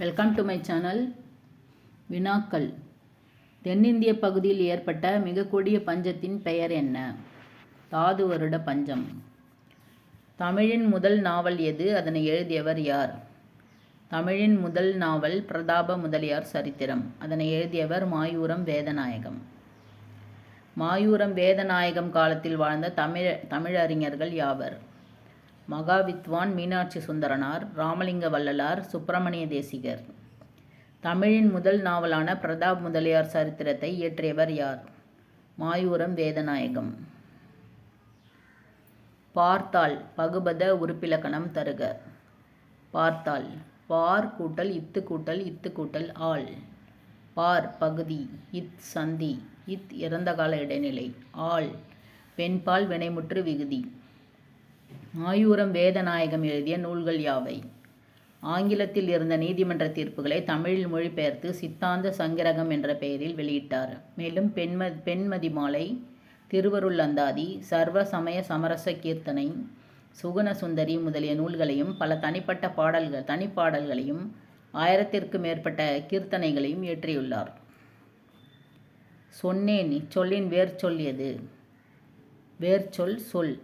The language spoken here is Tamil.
வெல்கம் டு மை சேனல் வினாக்கள் தென்னிந்திய பகுதியில் ஏற்பட்ட மிக கொடிய பஞ்சத்தின் பெயர் என்ன? தாது வருட பஞ்சம். தமிழின் முதல் நாவல் எது? அதனை எழுதியவர் யார்? தமிழின் முதல் நாவல் பிரதாப முதலியார் சரித்திரம். அதனை எழுதியவர் மாயூரம் வேதநாயகம். மாயூரம் வேதநாயகம் காலத்தில் வாழ்ந்த தமிழ் தமிழறிஞர்கள் யாவர்? மகாவித்வான் மீனாட்சி சுந்தரனார் ராமலிங்க வள்ளலார் சுப்பிரமணிய தேசிகர். தமிழின் முதல் நாவலான பிரதாப் முதலியார் சரித்திரத்தை இயற்றியவர் யார்? மாயூரம் வேதநாயகம். பார்த்தால் பகுபத உறுப்பிலக்கணம் தருக. பார்த்தால் பார் கூட்டல் இத்து கூட்டல் இத்து கூட்டல் ஆள். பார் பகுதி இத் சந்தி இத் இறந்த கால இடைநிலை ஆள். பெண்பால் வினைமுற்று விகுதி. ஆயூரம் வேதநாயகம் எழுதிய நூல்கள் யாவை? ஆங்கிலத்தில் இருந்த நீதிமன்ற தீர்ப்புகளை தமிழில் மொழிபெயர்த்து சித்தாந்த சங்கிரகம் என்ற பெயரில் வெளியிட்டார். மேலும் பெண்ம பெண்மதி மாலை திருவருள் அந்தாதி சர்வ சமய சமரச கீர்த்தனை சுகுண சுந்தரி முதலிய நூல்களையும் பல தனிப்பட்ட பாடல்கள் தனிப்பாடல்களையும் ஆயிரத்திற்கு மேற்பட்ட கீர்த்தனைகளையும் இயற்றியுள்ளார். சொன்னேன் இச்சொல்லின் வேர் சொல்லியது வேர்ச்சொல் சொல்.